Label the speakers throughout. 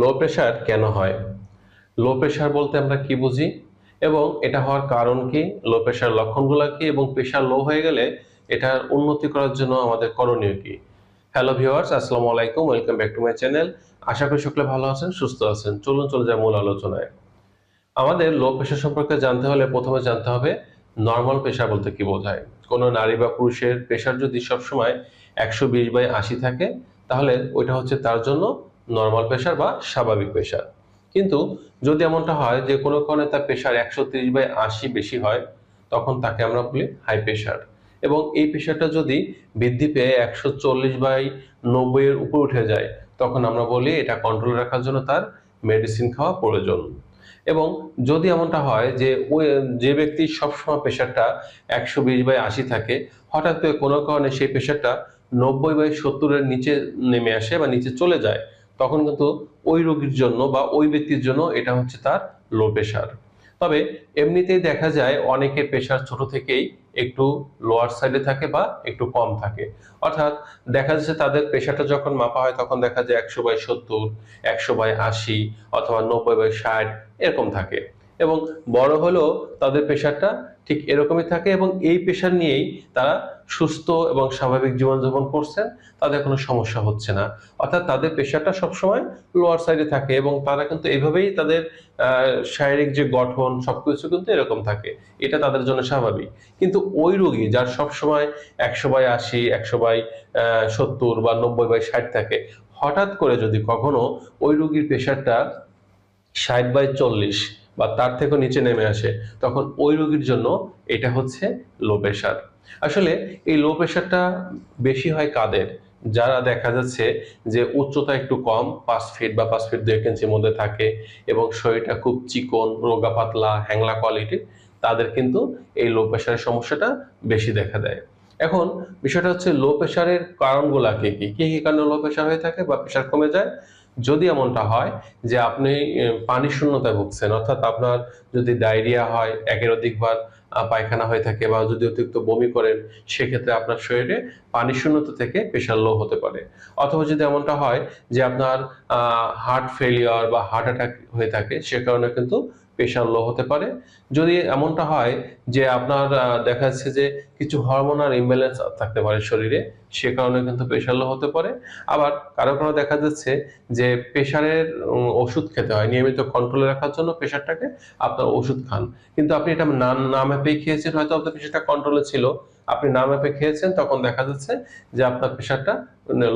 Speaker 1: Low pressure কেন হয়? Low pressure বলতে আমরা কি বুঝি? এবং এটা হওয়ার কারণ কি? লো প্রেশার লক্ষণগুলো কি? এবং প্রেশার লো হয়ে গেলে এটার উন্নতি করার জন্য আমাদের করণীয় কি? হ্যালো ভিউয়ার্স, আসসালামু আলাইকুম, welcome back to my channel. আশা করি সকলে ভালো আছেন, সুস্থ আছেন। চলুন চলে যায় মূল আলোচনায়। আমাদের লো প্রেশার সম্পর্কে জানতে হলে প্রথমে জানতে হবে, নর্মাল প্রেশার বলতে কি বোঝায়? কোনো নারী বা পুরুষের প্রেশার যদি সবসময় একশো বিশ বাই আশি থাকে, তাহলে ওইটা হচ্ছে তার জন্য নর্মাল প্রেশার বা স্বাভাবিক প্রেশার কিন্তু যদি এমনটা হয় যে কোনো কারণে তার প্রেশার একশো তিরিশ বাই আশি বেশি হয়, তখন তাকে আমরা বলি হাই প্রেশার এবং এই প্রেশারটা যদি বৃদ্ধি পেয়ে একশো চল্লিশ বাই নব্বই এর উপর উঠে যায়, তখন আমরা বলি এটা কন্ট্রোল রাখার জন্য তার মেডিসিন খাওয়া প্রয়োজন। এবং যদি এমনটা হয় যে ওই, যে ব্যক্তি সবসময় প্রেশারটা একশো বিশ বাই আশি থাকে, হঠাৎ করে কোনো কারণে সেই প্রেশারটা নব্বই বাই সত্তরের নিচে নেমে আসে বা নিচে চলে যায় তখন কিন্তু ওই রোগীর জন্য বা ওই ব্যক্তির জন্য এটা হচ্ছে তার লো প্রেশার তবে এমনিতেই দেখা যায় অনেকের প্রেশার ছোট থেকেই একটু লোয়ার সাইডে থাকে বা একটু কম থাকে। অর্থাৎ দেখা যাচ্ছে তাদের প্রেশারটা যখন মাপা হয় তখন দেখা যায় একশো বাই সত্তর, একশো বাই আশি অথবা নব্বই বাই ষাট এরকম থাকে। এবং বড় হলেও তাদের প্রেশারটা ঠিক এরকমই থাকে এবং এই প্রেশার নিয়েই তারা সুস্থ এবং স্বাভাবিক জীবনযাপন করছেন, তাদের কোনো সমস্যা হচ্ছে না। অর্থাৎ তাদের প্রেশারটা সবসময় লোয়ার সাইডে থাকে এবং তারা কিন্তু এইভাবেই তাদের শারীরিক যে গঠন সবকিছু কিন্তু এরকম থাকে। এটা তাদের জন্য স্বাভাবিক। কিন্তু ওই রোগী যার সবসময় একশো বাই আশি, একশো বাই সত্তর বা নব্বই বাই ষাট থাকে, হঠাৎ করে যদি কখনো ওই রোগীর প্রেশারটা ষাট বাই চল্লিশ বা তার থেকেও নিচে নেমে আসে, তখন ওই রোগীর জন্য এটা হচ্ছে লো প্রেশার আসলে এই লো প্রেশারটা বেশি হয় কাদের? যারা দেখা যাচ্ছে যে উচ্চতা একটু কম, পাঁচ ফিট বা পাঁচ ফিট দুই এক ইঞ্চির মধ্যে থাকে এবং শরীরটা খুব চিকন, রোগা পাতলা, হ্যাংলা কোয়ালিটির তাদের কিন্তু এই লো প্রেশারের সমস্যাটা বেশি দেখা দেয়। এখন বিষয়টা হচ্ছে লো প্রেশারের কারণগুলা কি কি? কি কি কারণে লো প্রেশার হয়ে থাকে বা প্রেশার কমে যায়? যদি এমনটা হয় যে আপনি পানি শূন্যতায় ভুগছেন, অর্থাৎ আপনার যদি ডায়রিয়া হয়, একের অধিকবার পায়খানা হয়ে থাকে বা যদি অতিরিক্ত বমি করেন, সেক্ষেত্রে আপনার শরীরে পানি শূন্যতা থেকে প্রেশার লো হতে পারে। অথবা যদি এমনটা হয় যে আপনার হার্ট ফেলিওর বা হার্ট অ্যাটাক হয়ে থাকে, সে কারণে কিন্তু প্রেশার লো হতে পারে। যদি এমনটা হয় যে আপনার দেখা যাচ্ছে যে কিছু হরমোনাল ইমব্যালেন্স থাকতে পারে শরীরে, সে কারণে কিন্তু প্রেশার লো হতে পারে। আবার কারও কারও দেখা যাচ্ছে যে প্রেশারের ওষুধ খেতে হয়। নিয়মিত কন্ট্রোলে রাখার জন্য প্রেশারটাকে আপনার ওষুধ খান। কিন্তু আপনি এটা না না মেপেই খেয়েছেন, হয়তো আপনার প্রেশারটা কন্ট্রোলে ছিল। আপনি না মেপে খেয়েছেন, তখন দেখা যাচ্ছে যে আপনার প্রেশারটা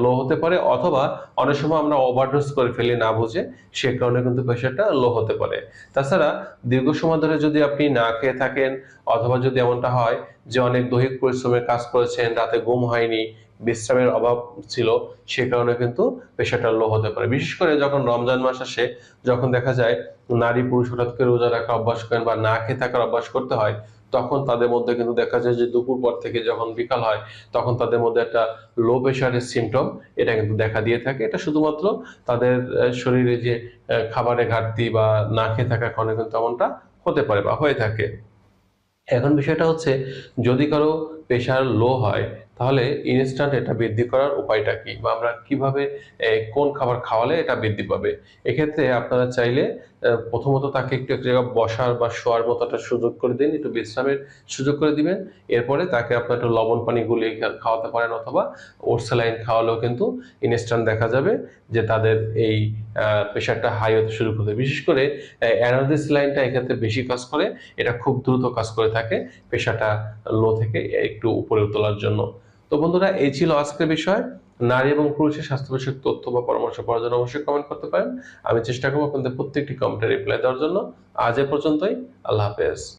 Speaker 1: লো হতে পারে অথবা অনেক সময় আমরা ওভারডোজ করে ফেলি না বুঝে, সে কারণে কিন্তু প্রেশারটা লো হতে পারে। তাছাড়া দীর্ঘ সময় ধরে যদি আপনি না খেয়ে থাকেন অথবা যদি এমনটা হয় যে অনেক দৈহিক পরিশ্রমের কাজ করেছেন, রাতে ঘুম হয়নি বিশ্রামের অভাব ছিল সে কারণে কিন্তু প্রেশারটা লো হতে পারে। বিশেষ করে যখন রমজান মাস আসে যখন দেখা যায় নারী পুরুষ হঠাৎ করে রোজা রাখার অভ্যাস করেন বা না খেয়ে থাকার অভ্যাস করতে হয় তখন তাদের মধ্যে কিন্তু দেখা যায় যে দুপুর পর থেকে যখন বিকাল হয় তখন তাদের মধ্যে একটা লো প্রেশারের সিমটম এটা কিন্তু দেখা দিয়ে থাকে। এটা শুধুমাত্র তাদের শরীরে যে আহ, খাবারের ঘাটতি বা না খেয়ে থাকার কারণে কিন্তু এমনটা হতে পারে বা হয়ে থাকে। এখন বিষয়টা হচ্ছে যদি কারও প্রেশার লো হয় তাহলে ইনস্ট্যান্ট এটা বৃদ্ধি করার উপায়টা কি? বা আমরা কীভাবে কোন খাবার খাওয়ালে এটা বৃদ্ধি পাবে? এক্ষেত্রে আপনারা চাইলে প্রথমত তাকে একটু এক জায়গায় বসার বা শোয়ার মতো একটা সুযোগ করে দিন, একটু বিশ্রামের সুযোগ করে দিবেন। এরপরে তাকে আপনার একটু লবণ পানি গুলিয়ে খাওয়াতে পারেন অথবা ওরসালাইন খাওয়ালেও কিন্তু ইনস্ট্যান্ট দেখা যাবে যে তাদের এই প্রেশারটা হাই হতে শুরু করবে। বিশেষ করে অ্যানাদিসলাইনটা এক্ষেত্রে বেশি কাজ করে, এটা খুব দ্রুত কাজ করে থাকে প্রেশারটা লো থেকে একটু উপরে তোলার জন্য। তো বন্ধুরা, এই ছিল আজকের বিষয়। নারী এবং পুরুষের স্বাস্থ্য বিষয়ক তথ্য বা পরামর্শ পাওয়ার জন্য অবশ্যই কমেন্ট করতে পারেন। আমি চেষ্টা করব আপনাদের প্রত্যেকটি কমেন্টে রিপ্লাই দেওয়ার জন্য। আজ এ পর্যন্তই। আল্লাহ হাফেজ।